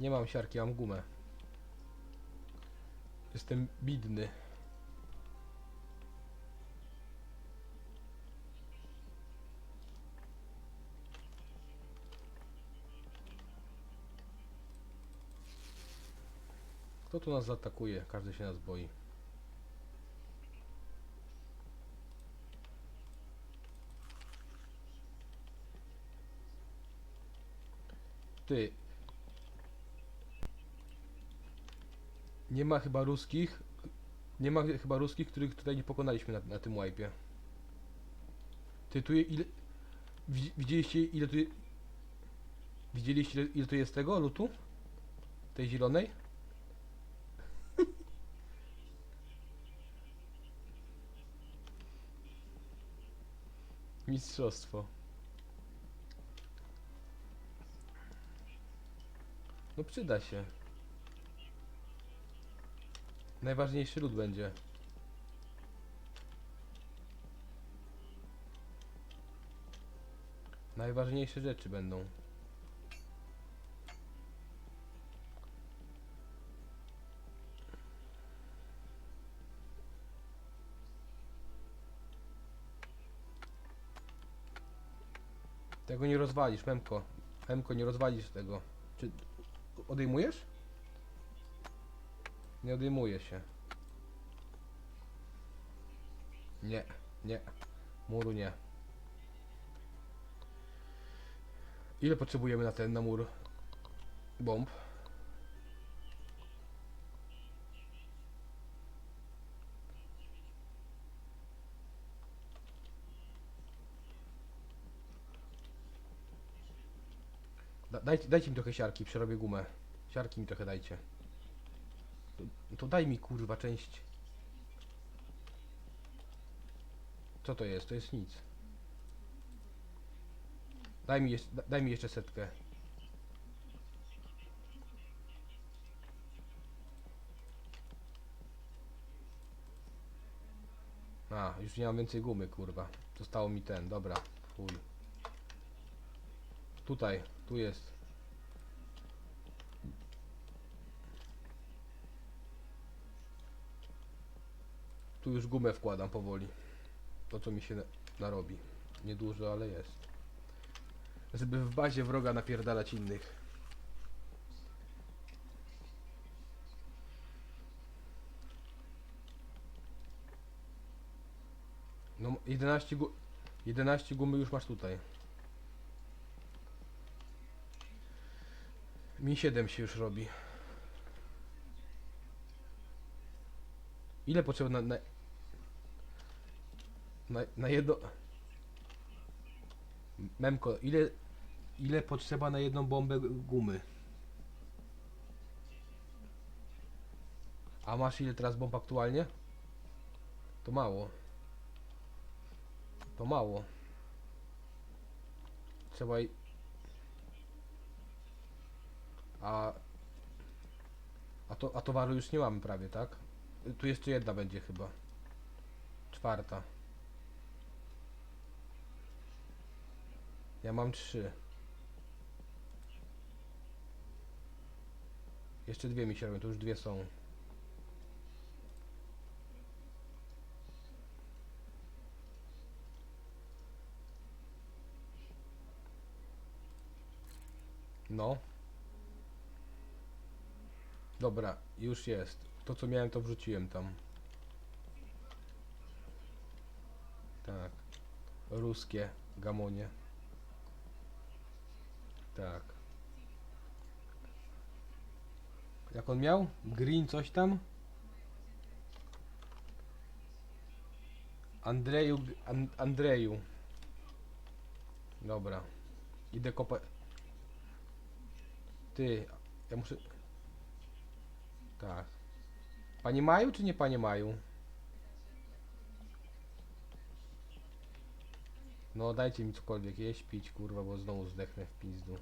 Nie mam siarki, mam gumę. Jestem bidny. Kto tu nas zaatakuje? Każdy się nas boi. Ty. Nie ma chyba ruskich. Nie ma chyba ruskich, których tutaj nie pokonaliśmy na, na tym łajpie. Ty tu ile. Widzi- Widzieliście ile tu. je- Widzieliście ile tu jest tego lutu? Tej zielonej? Mistrzostwo. No przyda się. Najważniejszy lód będzie. Najważniejsze rzeczy będą. Tego nie rozwalisz, Memko. Memko, nie rozwalisz tego. Czy odejmujesz? Nie odejmuje się. Nie, nie. Muru nie. Ile potrzebujemy na ten, na mur? Bomb. Da, dajcie, dajcie mi trochę siarki, przerobię gumę. Siarki mi trochę dajcie. To, daj mi kurwa część. Co to jest? To jest nic. Daj mi, jeszcze, da- daj mi jeszcze setkę. A, już nie mam więcej gumy, kurwa. Zostało mi ten, dobra. Chuj. Tutaj, tu jest. Tu już gumę wkładam powoli. To co mi się na- narobi. Niedużo, ale jest. Żeby w bazie wroga napierdalać innych. No 11 gu 11 gumy już masz tutaj. Mi 7 się już robi. Ile potrzeba na, na, na, na jedno... Memko, ile, ile potrzeba na jedną bombę gumy? A masz ile teraz bomb aktualnie? To mało. To mało. Trzeba i... A... A, to, a towaru już nie mamy prawie, tak? Tu jeszcze jedna będzie chyba. Czwarta. Ja mam trzy. Jeszcze dwie mi się robią, to już dwie są. No. Dobra, już jest. To co miałem to wrzuciłem tam. Tak. Ruskie gamonie. Tak. Jak on miał? Green coś tam? Andreju, An Andreju. Dobra. Idę kopać. Ty, ja muszę... Tak. Panie Maju czy nie Panie Maju? No dajcie mi cokolwiek jeść, pić, kurwa, bo znowu zdechnę w pizdu.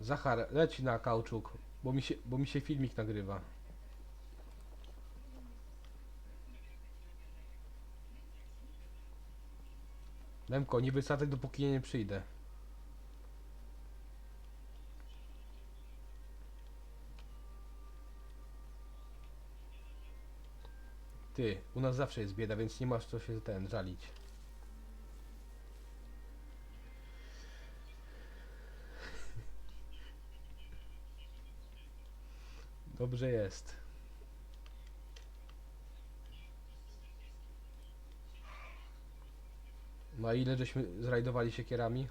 Zachar, leć na kauczuk, bo mi się, bo mi się filmik nagrywa. Demko, nie wysadzę dopóki nie przyjdę. Ty, u nas zawsze jest bieda, więc nie masz co się ten żalić. Dobrze jest. No ile żeśmy zrajdowali siekierami?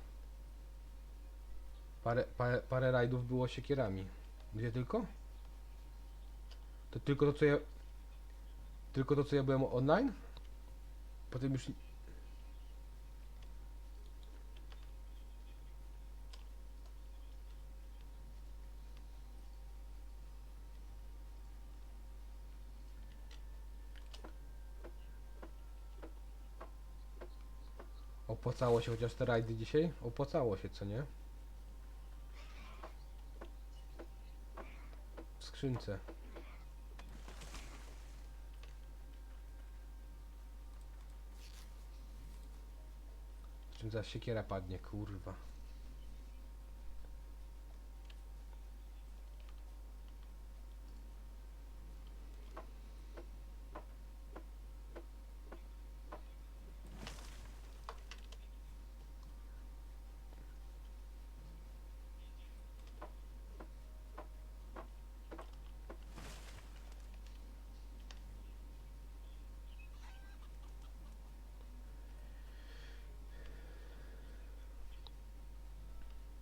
Parę, parę, parę rajdów było siekierami. Dwie tylko? To tylko to co ja... Tylko to co ja byłem online? Potem już... Opłacało się chociaż te rajdy dzisiaj? Opłacało się, co nie? W skrzynce. Czym zaś siekiera padnie, kurwa.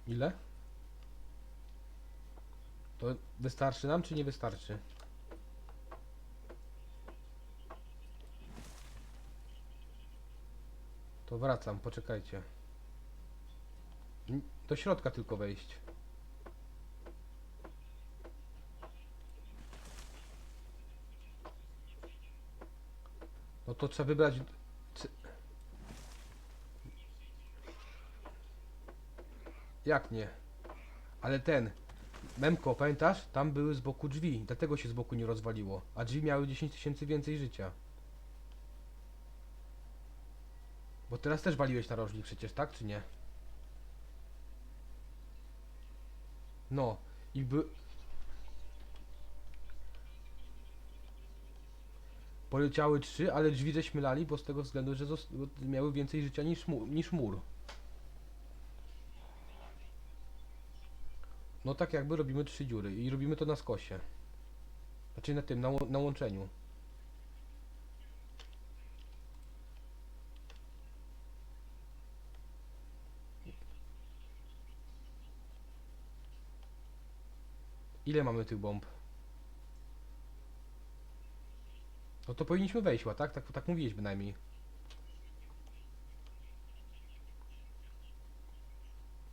Ile? To wystarczy nam, czy nie wystarczy? To wracam, poczekajcie. Do środka tylko wejść. No to trzeba wybrać... Jak nie? Ale ten... Memko, pamiętasz? Tam były z boku drzwi, dlatego się z boku nie rozwaliło. A drzwi miały 10 tysięcy więcej życia. Bo teraz też waliłeś narożnik przecież, tak czy nie? No, i by... Poleciały trzy, ale drzwi żeśmy lali, bo z tego względu, że miały więcej życia niż, mu niż mur. No tak jakby robimy trzy dziury i robimy to na skosie. Znaczy na tym, na, na łączeniu. Ile mamy tych bomb? No to powinniśmy wejść, ła, tak? Tak, tak mówiłeś bynajmniej.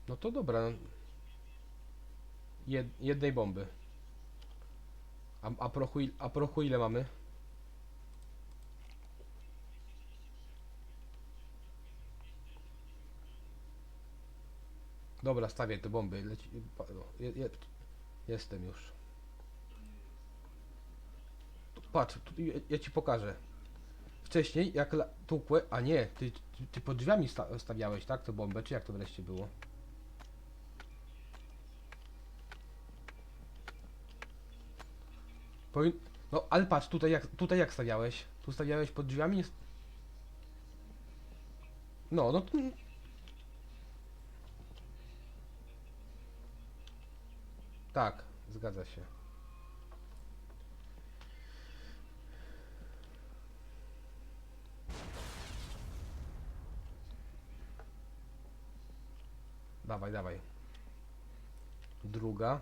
No to dobra. no. Jed, jednej bomby. A, a, prochu, a prochu ile mamy? Dobra, stawię te bomby. Leci, no, je, je, jestem już. Patrz, tu, ja, ja ci pokażę. Wcześniej, jak tukłe... A nie, ty, ty, ty pod drzwiami sta, stawiałeś, tak? Tę bombę, czy jak to wreszcie było? Powin... No, ale patrz, tutaj jak, tutaj jak stawiałeś? Tu stawiałeś pod drzwiami? No, no. Tak, zgadza się. Dawaj, dawaj. Druga.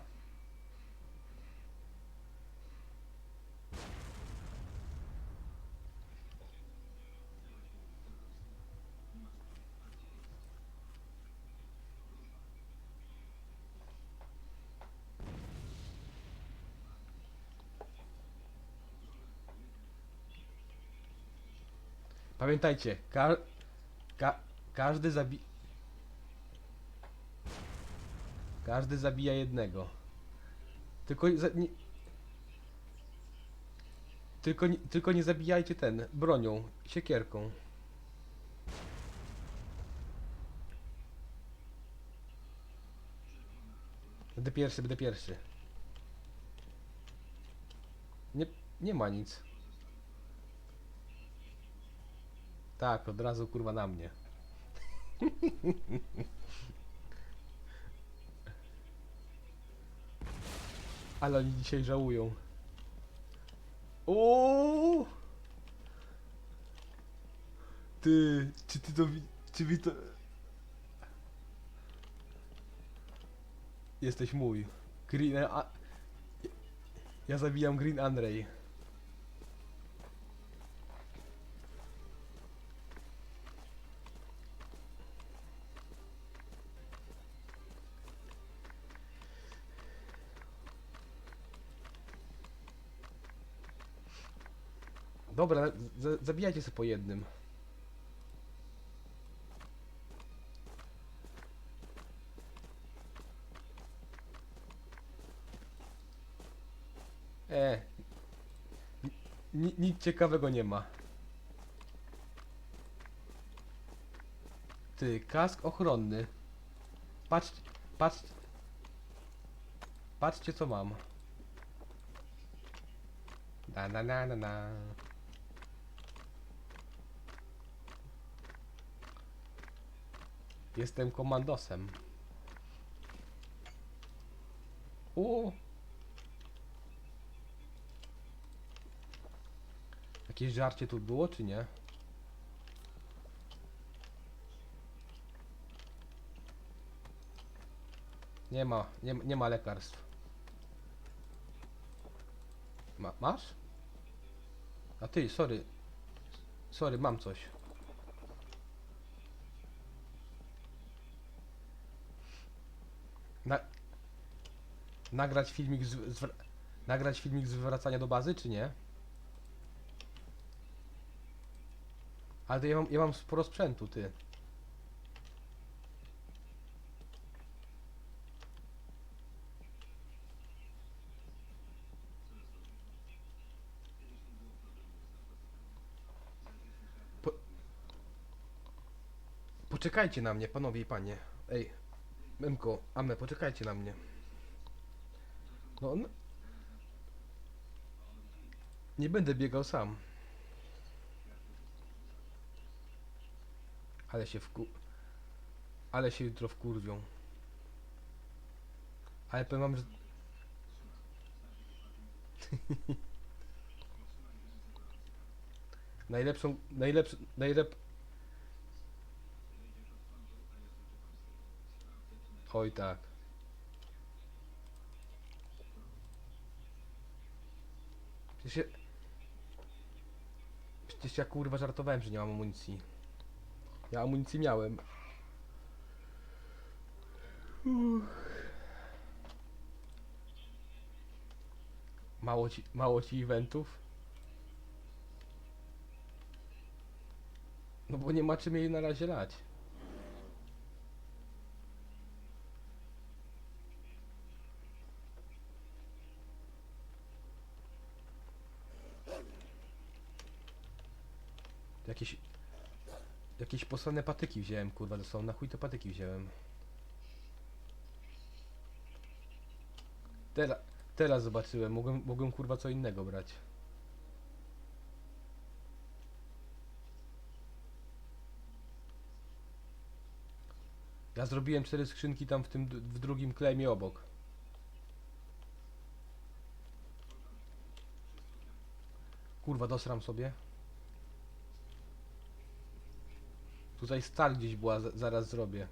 Pamiętajcie, ka ka każdy zabi... Każdy zabija jednego. Tylko za nie... Tylko, nie, tylko nie zabijajcie ten, bronią, siekierką. Będę pierwszy, będę pierwszy. Nie, nie ma nic. Tak, od razu kurwa na mnie. Ale oni dzisiaj żałują. O! Ty, czy ty to czy wi to... Jesteś mój. Green a... Ja zabijam Green Andrej. Dobra, zabijajcie sobie po jednym. E. Ni- nic ciekawego nie ma. Ty, kask ochronny. Patrz, patrz. Patrzcie co mam. Na na na na na. Jestem komandosem. U. Jakieś żarcie tu było, czy nie? Nie ma, nie, nie ma lekarstw. Ma, masz? A ty, sorry. Sorry, mam coś. Na... Nagrać filmik z... z... Nagrać filmik z do bazy, czy nie? Ale to ja mam, ja mam sporo sprzętu, ty. Po... Poczekajcie na mnie, panowie i panie. Ej, Memko, Ame, poczekajcie na mnie. No, on... Nie będę biegał sam. Ale się wku... Ale się jutro wkurwią. Ale powiem że... Najlepszą... Najlepszą... Najlep... Oj tak. Przecież ja... Przecież ja kurwa żartowałem, że nie mam amunicji. Ja amunicji miałem. Mało ci, mało ci eventów? No bo nie ma czym jej na razie lać. Jakieś... Posłane patyki wziąłem, kurwa, to są na chuj te patyki wziąłem. Teraz, teraz zobaczyłem, mogłem, mogłem kurwa co innego brać. Ja zrobiłem cztery skrzynki tam w tym, w drugim klejmie obok. Kurwa, dosram sobie. Tutaj stal gdzieś była, za- zaraz zrobię.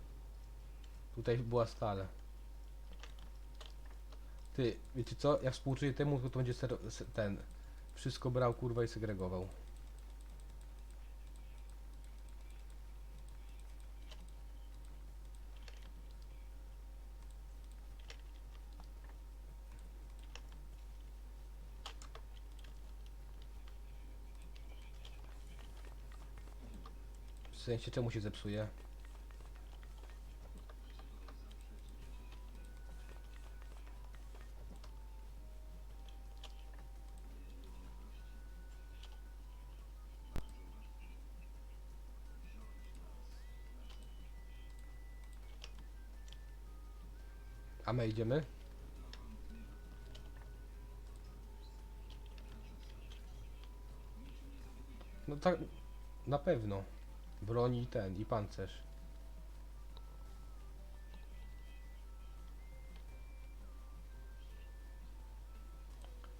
Tutaj była stal. Ty, wiecie co? Ja współczuję temu, kto to będzie ser, se- ten. Wszystko brał kurwa i segregował. sensie czemu się zepsuje? A my idziemy? No tak, na pewno. Broni ten, i pancerz.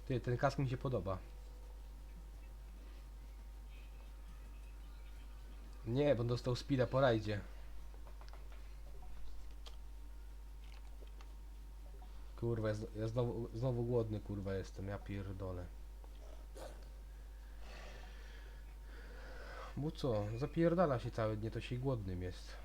Ty, ten kask mi się podoba. Nie, bo dostał speeda po rajdzie. Kurwa, ja znowu, znowu głodny, kurwa, jestem, ja pierdolę. Bo co, zapierdala się całe dnie, to się głodnym jest.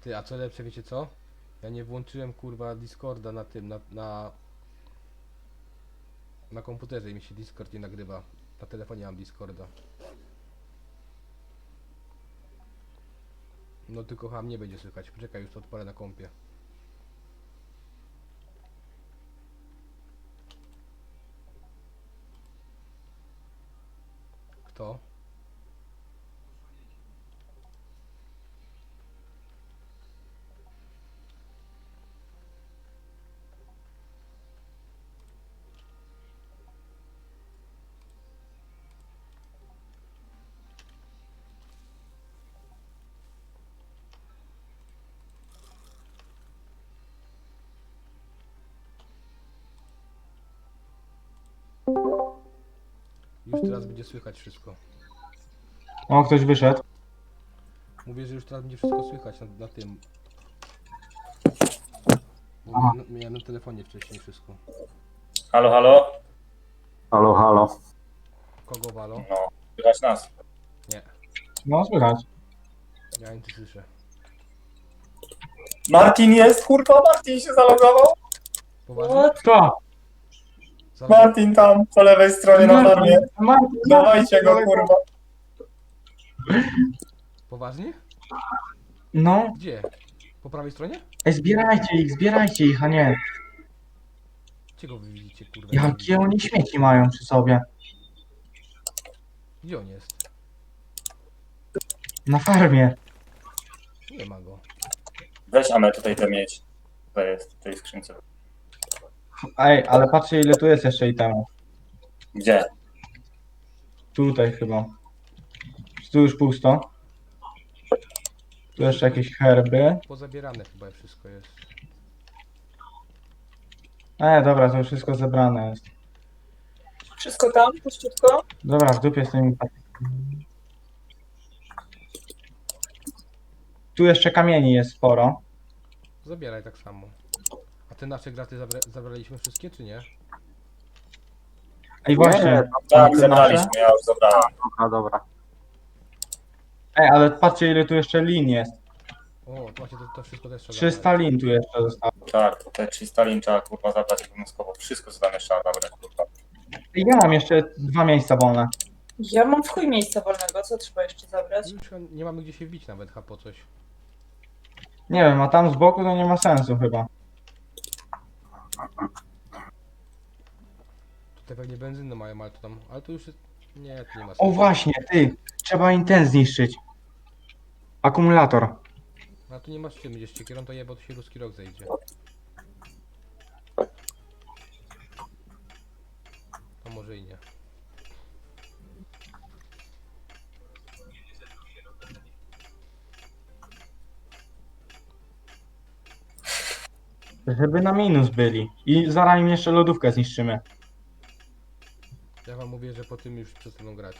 Ty, a co lepsze, wiecie co? Ja nie włączyłem kurwa Discorda na tym, na, na, na komputerze i mi się Discord nie nagrywa. Na telefonie mam Discorda. No tylko ham nie będzie słychać. Poczekaj, już to odpalę na kompie. Kto? Już teraz będzie słychać wszystko. O, ktoś wyszedł. Mówię, że już teraz będzie wszystko słychać na, na tym. Bo Aha. miałem, miałem na telefonie wcześniej wszystko. Halo, halo? Halo, halo. Kogo walo? No, słychać nas. Nie, No, słychać. ja nic nie słyszę. Martin jest, kurwa, Martin się zalogował. Poważnie? Kto? Martin tam, po lewej stronie na farmie. Martin, Dawajcie go, kurwa. Poważnie? No, Gdzie? Po prawej stronie? ej, zbierajcie ich, zbierajcie ich, a nie. Gdzie go wy widzicie, kurwa? Jakie oni śmieci mają przy sobie. Gdzie on jest? Na farmie. Nie ma go. Weź Amę tutaj tę mieć. To jest w tej skrzynce. Ej, ale patrzcie ile tu jest jeszcze itemów. Gdzie? Tutaj chyba. Tu już pusto? Tu jeszcze jakieś herby. Pozabierane chyba wszystko jest. E, dobra, to już wszystko zebrane jest. Wszystko tam, puściutko? Dobra, w dupie z tymi... Tu jeszcze kamieni jest sporo. Zabieraj tak samo. Te nasze graty zabra zabraliśmy wszystkie, czy nie? Ej, właśnie. Tak, zebraliśmy, ja już zabrałem. Dobra, dobra. Ej, ale patrzcie ile tu jeszcze lin jest. O, to właśnie to, to wszystko też trzeba 300 zabrać. lin tu jeszcze zostało. Tak, to te 300 lin trzeba, kurwa, zabrać obowiązkowo. Wszystko co tam jeszcze trzeba zabrać, kurwa. Ej, ja mam jeszcze dwa miejsca wolne. Ja mam w chuj miejsca wolnego, co trzeba jeszcze zabrać? Już nie mamy gdzie się wbić nawet, ha, po coś. Nie wiem, a tam z boku to nie ma sensu chyba. Tutaj pewnie benzynę mają, ale to tam, ale to już jest... Nie, to nie ma sensu. O właśnie, ty, trzeba im ten zniszczyć. Akumulator. A tu nie masz czym, będziesz ciekierą, to je, bo to się ruski rok zejdzie. To może i nie. Żeby na minus byli. I zaraz im jeszcze lodówkę zniszczymy. Ja wam mówię, że po tym już przestaną grać.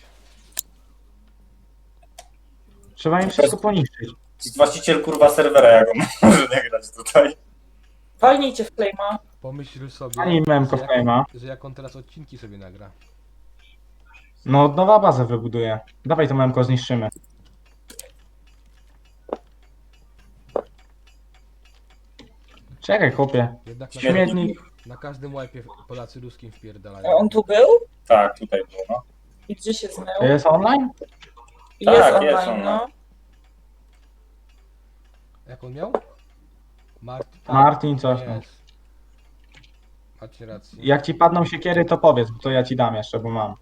Trzeba im wszystko poniszczyć. Właściciel, kurwa, serwera, jak on może nie grać tutaj. Walnijcie w claima. Pomyśl sobie, Ani memko że, jak, że jak on teraz odcinki sobie nagra. No, nowa baza wybuduje. Dawaj to memko zniszczymy. Czekaj, chłopie. Jednak na, Śmietnik. na każdym łajpie Polacy ruskim A wpierdalają. on tu był? Tak, tutaj było, no. I gdzie się? To jest online? Jest Tak, online, jest online. no. Jak on miał? Martin. Martin coś tam. Jest. Macie rację. Jak ci padną siekiery, to powiedz, bo to ja ci dam jeszcze, bo mam.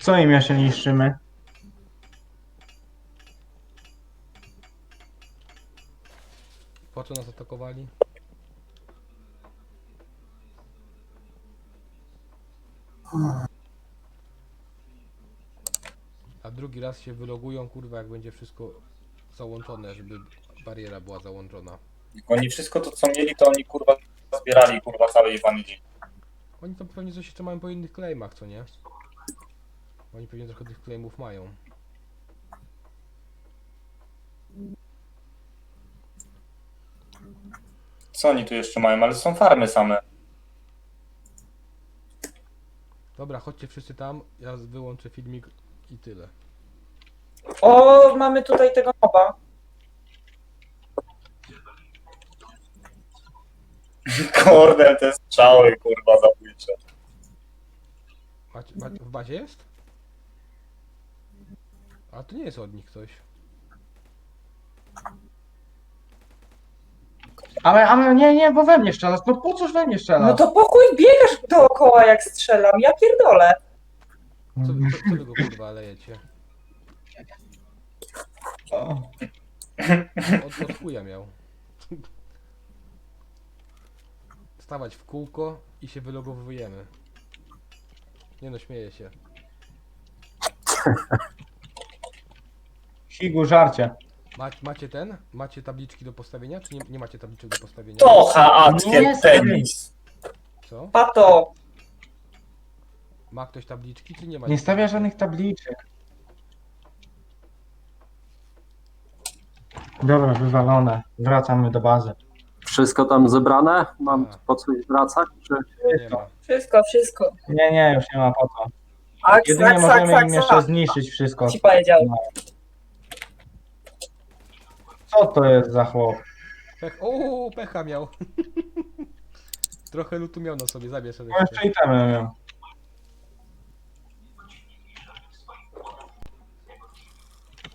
Co im jeszcze niszczymy? Co nas atakowali? A drugi raz się wylogują, kurwa, jak będzie wszystko załączone, żeby bariera była załączona. Jak oni wszystko to co mieli, to oni kurwa zbierali kurwa cały jebany dzień. Oni tam pewnie coś jeszcze mają po innych claimach, co nie? Oni pewnie trochę tych claimów mają. Co oni tu jeszcze mają? Ale są farmy same. Dobra, chodźcie wszyscy tam, ja wyłączę filmik i tyle. O, mamy tutaj tego moba. Kurde, te strzały kurwa zabójcze. Macie, ma, w bazie jest? A to nie jest od nich ktoś. Ale, ale nie, nie, bo we mnie strzelasz. No po cóż we mnie strzelasz? No to pokój biegasz dookoła jak strzelam. Ja pierdolę. Co, wy- co, co wy go kurwa lejecie? O. Od, od chuja miał. Stawać w kółko i się wylogowujemy. Nie no, śmieję się. Sigu, żarcie. Ma, macie ten? Macie tabliczki do postawienia, czy nie, nie macie tabliczek do postawienia? To Haatkiem Nie, tenis. Co? Pato. Ma ktoś tabliczki, czy nie ma? Nie stawia żadnych tabliczek. Dobra, wywalone. Wracamy do bazy. Wszystko tam zebrane? Mam Tak. po coś wracać? Czy... Nie ma. Wszystko, wszystko. Nie, nie, już nie ma po co. Aks, Jedynie aks, aks, możemy im aks, jeszcze aks. zniszczyć wszystko. Ci powiedział. Co to jest za chłop? Pech, o, pecha miał. Trochę lutu miał na sobie, zabierz sobie. No jeszcze miał.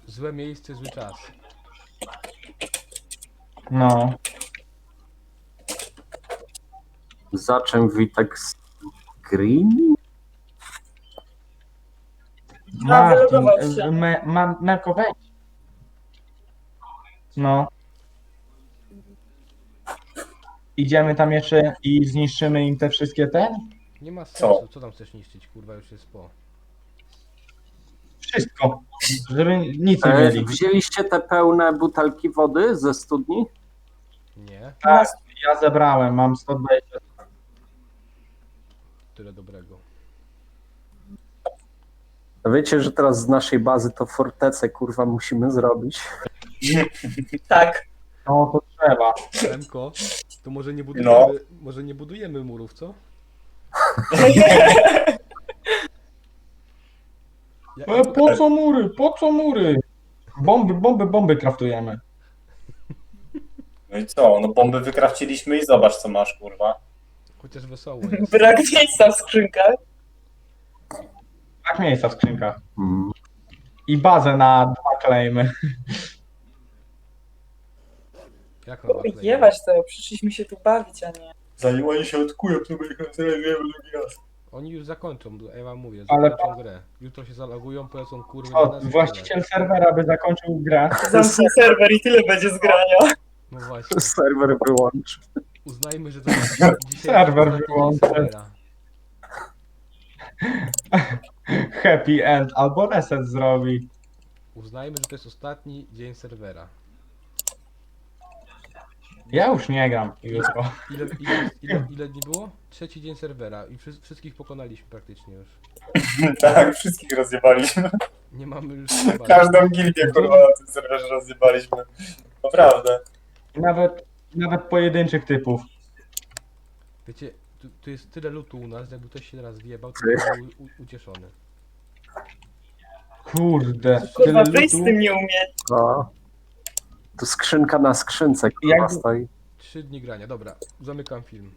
Złe miejsce, zły czas. No. Za czym Witek z Green? Martin, się. y, me, ma, Melko wejdź. No. Idziemy tam jeszcze i zniszczymy im te wszystkie te? Nie ma Co? sensu, co tam chcesz niszczyć, kurwa, już jest po. Wszystko. Żeby nic nie E, mieli. wzięliście te pełne butelki wody ze studni? Nie, Tak, ja zebrałem, mam 120. tyle dobrego. Wiecie, że teraz z naszej bazy to fortecę kurwa musimy zrobić. Tak. No to trzeba. Remko, to może nie budujemy, może nie budujemy murów, co? Ja, E, po co mury? Po co mury? Bomby, bomby, bomby kraftujemy. No i co? No bomby wykrawciliśmy i zobacz co masz kurwa. chociaż wesoło jest. Brak miejsca w skrzynkach. Tak miejsca w skrzynkach. Mm. I bazę na dwa klejmy. Jak wakle? Jebać to, przyszliśmy się tu bawić, a nie. Zanim oni się odkują, to ich rozreagujemy drugi raz. Oni już zakończą, ja wam mówię, Ale zakończą grę. Jutro się zalogują, polecą kurwa O, na nas i właściciel serwera by zakończył grę. Zamknij serwer i tyle będzie zgrania. No właśnie, Serwer wyłączy. uznajmy, że to jest dzisiaj Serwer ostatni dzień wyłączę. serwera. Happy end albo reset zrobi. Uznajmy, że to jest ostatni dzień serwera. Ja już nie gram jutro. Ile, ile, ile, ile dni było? Trzeci dzień serwera i wszy, wszystkich pokonaliśmy praktycznie już. tak, wszystkich rozjebaliśmy. Nie mamy już chyba- Każdą gildię kurwa na tym serwerze rozjebaliśmy. Naprawdę. Nawet, nawet pojedynczych typów. Wiecie, tu, tu jest tyle lutu u nas, jakby ktoś się teraz wjebał, to Ty. by był u, ucieszony. Kurde. Kurwa, Tyle wyjść z lutu. tym nie umieć. No. Tu skrzynka na skrzynce kurwa Jak- stoi. Trzy dni grania, dobra, zamykam film.